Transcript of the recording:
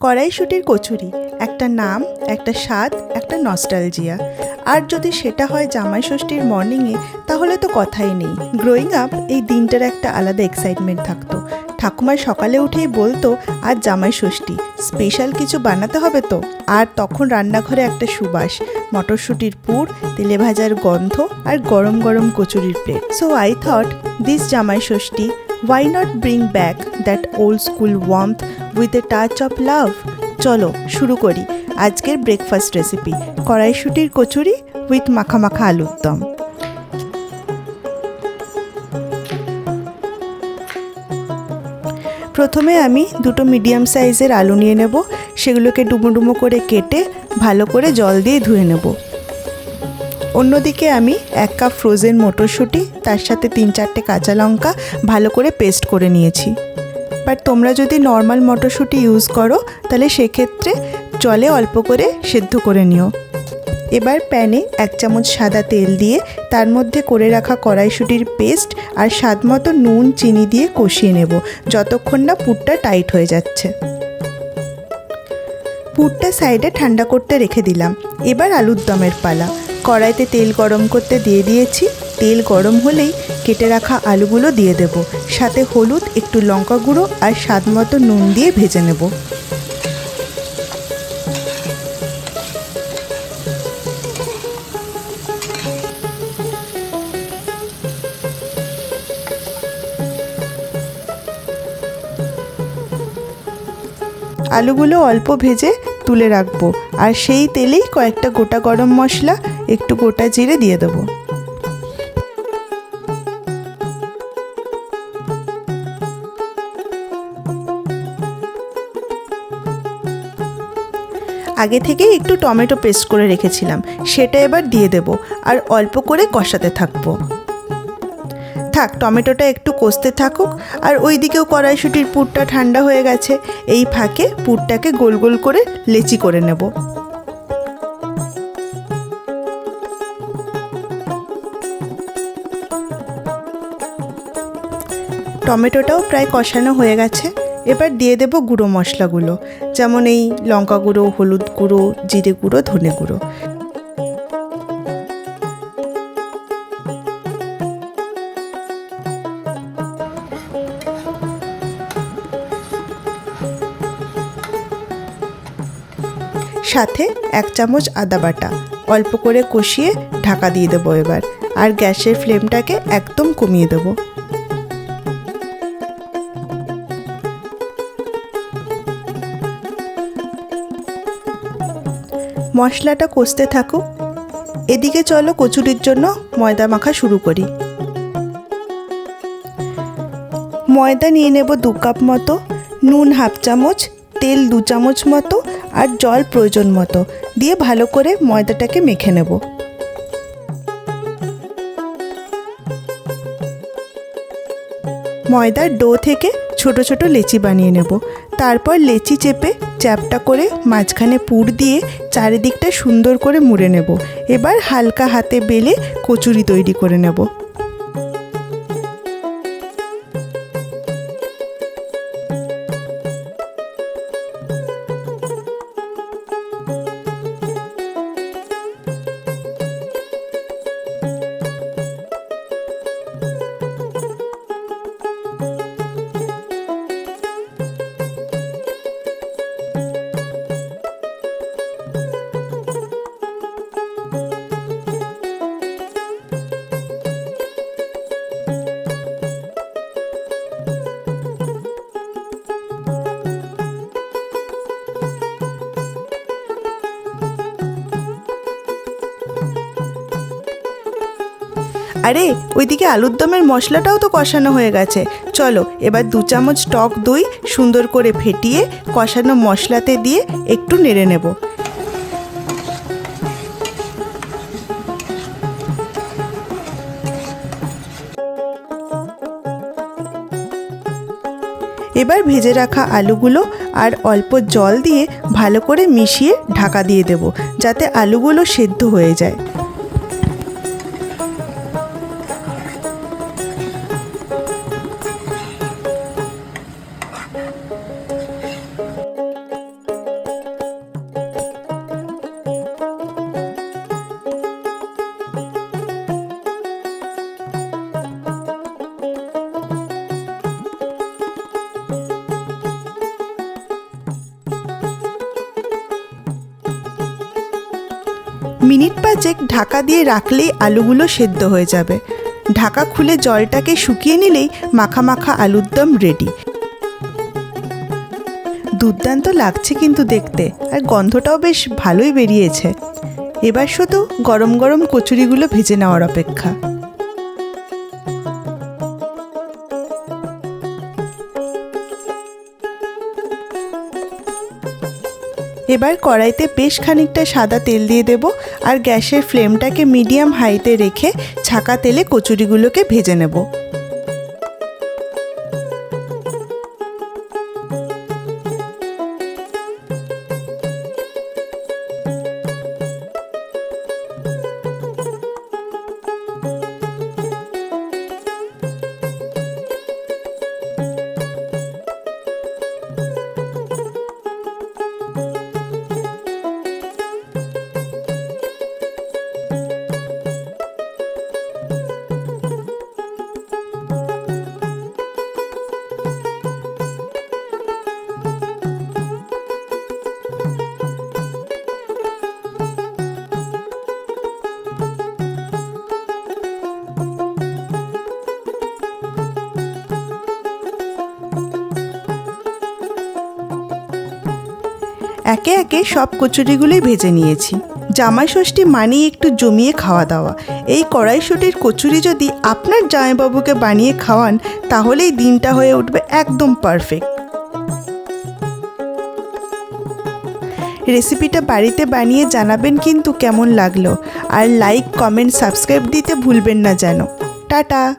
কড়াইশুটির কচুরি, একটা নাম, একটা স্বাদ, একটা নস্টালজিয়া আর যদি সেটা হয় জামাই ষষ্ঠীর মর্নিংয়ে তাহলে তো কথাই নেই। গ্রোয়িং আপ এই দিনটার একটা আলাদা এক্সাইটমেন্ট থাকতো। ঠাকুমার সকালে উঠেই বলতো, আজ জামাই ষষ্ঠী স্পেশাল কিছু বানাতে হবে তো? আর তখন রান্নাঘরে একটা সুবাস, মটরশুঁটির পুর, তেলে ভাজার গন্ধ আর গরম গরম কচুরির plate so I thought this Jamai Sasthi why not bring back that old school warmth with a touch of love চলো, শুরু করি। আজকের ব্রেকফাস্ট রেসিপি কড়াইশুটির কচুরি উইথ মাখা মাখা আলুর দম। প্রথমে আমি দুটো মিডিয়াম সাইজের আলু নিয়ে নেব। সেগুলোকে ডুমো ডুমো করে কেটে ভালো করে জল দিয়ে ধুয়ে নেব। অন্যদিকে আমি এক কাপ ফ্রোজেন মটরশুঁটি, তার সাথে তিন চারটে কাঁচা লঙ্কা ভালো করে পেস্ট করে নিয়েছি। বাট তোমরা যদি নর্মাল মটরশুঁটি ইউজ করো, তাহলে সেক্ষেত্রে জলে অল্প করে সেদ্ধ করে নিও। এবার প্যানে এক চামচ সাদা তেল দিয়ে তার মধ্যে করে রাখা কড়াইশুটির পেস্ট আর স্বাদ মতো নুন, চিনি দিয়ে কষিয়ে নেব, যতক্ষণ না পুরটা টাইট হয়ে যাচ্ছে। পুরটা সাইডে ঠান্ডা করতে রেখে দিলাম। এবার আলুর দমের পালা। কড়াইতে তেল গরম করতে দিয়ে দিয়েছি। তেল গরম হলেই কেটে রাখা আলুগুলো দিয়ে দেব। সাথে হলুদ, একটু লঙ্কা গুঁড়ো আর স্বাদ মতো নুন দিয়ে ভেজে নেব। আলুগুলো অল্প ভেজে তুলে রাখব। আর সেই তেলেই কয়েকটা গোটা গরম মশলা, একটু গোটা জিরে দিয়ে দেবো। আগে থেকেই একটু টমেটো পেস্ট করে রেখেছিলাম, সেটা এবার দিয়ে দেব আর অল্প করে কষাতে থাকব। থাক, টমেটোটা একটু কষতে থাকুক, আর ওই দিকেও কড়াইশুটির পুরটা ঠান্ডা হয়ে গেছে, এই ফাঁকে পুরটাকে গোল গোল করে লেচি করে নেব। টমেটোটাও প্রায় কষানো হয়ে গেছে। এবার দিয়ে দেব গুঁড়ো মশলাগুলো, যেমন এই লঙ্কা গুঁড়ো, হলুদ গুঁড়ো, জিরে গুঁড়ো, ধনে গুঁড়ো। সাথে এক চামচ আদা বাটা, অল্প করে কষিয়ে ঢাকা দিয়ে দেবো এবার, আর গ্যাসের ফ্লেমটাকে একদম কমিয়ে দেবো। মশলাটা কষতে থাকুক। এদিকে চলো কচুরির জন্য ময়দা মাখা শুরু করি। ময়দা নিয়ে নেব দু কাপ মতো, নুন হাফ চামচ, তেল দু চামচ মতো আর জল প্রয়োজন মতো দিয়ে ভালো করে ময়দাটাকে মেখে নেব। ময়দার ডো থেকে ছোট ছোট লেচি বানিয়ে নেব। তারপর লেচি চেপে চ্যাপটা করে মাঝখানে পুর দিয়ে চারিদিকটা সুন্দর করে মুড়ে নেব। এবার হালকা হাতে বেলে কচুরি তৈরি করে নেব। আরে, ওইদিকে আলুর দমের মশলাটাও তো কষানো হয়ে গেছে। চলো, এবার দু চামচ টক দই সুন্দর করে ফেটিয়ে কষানো মশলাতে দিয়ে একটু নেড়ে নেব। এবার ভেজে রাখা আলুগুলো আর অল্প জল দিয়ে ভালো করে মিশিয়ে ঢাকা দিয়ে দেব, যাতে আলুগুলো সেদ্ধ হয়ে যায়। মিনিট পাঁচেক ঢাকা দিয়ে রাখলেই আলুগুলো সেদ্ধ হয়ে যাবে। ঢাকা খুলে জলটাকে শুকিয়ে নিলেই মাখা মাখা আলুর দম রেডি দুর্দান্ত লাগছে কিন্তু দেখতে, আর গন্ধটাও বেশ ভালোই বেরিয়েছে। এবার শুধু গরম গরম কচুরিগুলো ভেজে নেওয়ার অপেক্ষা। এবার কড়াইতে বেশ খানিকটা সাদা তেল দিয়ে দেব আর গ্যাসের ফ্লেমটাকে মিডিয়াম হাইতে রেখে ছাকা তেলে কচুরিগুলোকে ভেজে নেব। একে একে সব কচুরিগুলোই ভেজে নিয়েছি। জামাই ষষ্ঠী মানেই একটু জমিয়ে খাওয়া দাওয়া। এই কড়াইশুটির কচুরি যদি আপনার জামাইবাবুকে বানিয়ে খাওয়ান, তাহলেই দিনটা হয়ে উঠবে একদম পারফেক্ট রেসিপিটা বাড়িতে বানিয়ে জানাবেন কিন্তু কেমন লাগল? আর লাইক কমেন্ট সাবস্ক্রাইব দিতে ভুলবেন না যেন। টাটা!